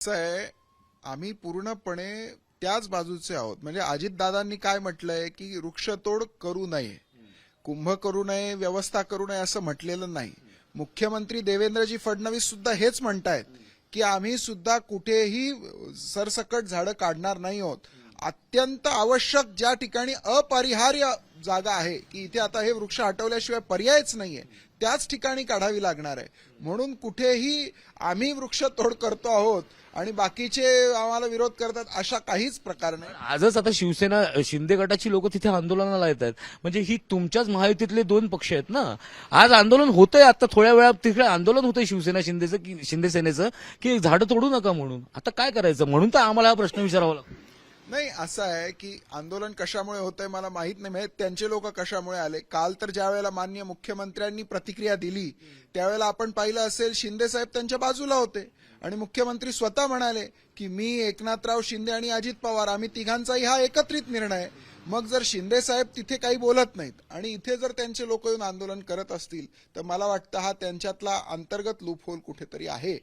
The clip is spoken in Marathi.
कसं आहे आम्ही पूर्णपणे त्याच बाजूचे आहोत. म्हणजे अजितदादांनी काय म्हटलंय की वृक्षतोड करू नये. कुंभ करू नये व्यवस्था करू नये असं म्हटलेलं नाही. मुख्यमंत्री देवेंद्रजी फडणवीस सुद्धा हेच म्हणतायत की आम्ही सुद्धा कुठेही सरसकट झाडं काढणार नाही आहोत. अत्यंत आवश्यक ज्या ठिकाणी अपरिहार्य जागा आहे की इथे आता हे वृक्ष हटवल्याशिवाय पर्यायच नाहीये. त्याच ठिकाणी काढावी लागणार आहे. म्हणून कुठेही आम्ही वृक्ष तोड करतो आहोत आणि बाकीचे आम्हाला विरोध करतात अशा काहीच प्रकार नाही. आजच आता शिवसेना शिंदे गटाची लोक तिथे आंदोलनाला येत आहेत म्हणजे ही तुमच्याच महायुतीतले दोन पक्ष आहेत ना? आज आंदोलन होतंय आता थोड्या वेळात तिकडे आंदोलन होतंय शिवसेना शिंदेचं की शिंदे सेनेचं की झाडं तोडू नका म्हणून. आता काय करायचं? म्हणून तर आम्हाला हा प्रश्न विचारावा लागतो. नाही असं आहे की आंदोलन कशामुळे होतंय मला माहीत नाही. म्हणजे त्यांचे लोक कशामुळे आले? काल तर ज्या वेळेला माननीय मुख्यमंत्र्यांनी प्रतिक्रिया दिली त्यावेळेला आपण पाहिलं असेल शिंदे साहेब त्यांच्या बाजूला होते. आणि मुख्यमंत्री स्वतः म्हणाले की मी एकनाथराव शिंदे आणि अजित पवार आम्ही तिघांचाही हा एकत्रित निर्णय आहे. मग जर शिंदे साहेब तिथे काही बोलत नाहीत आणि इथे जर त्यांचे लोक येऊन आंदोलन करत असतील तर मला वाटतं हा त्यांच्यातला अंतर्गत लूपहोल कुठेतरी आहे.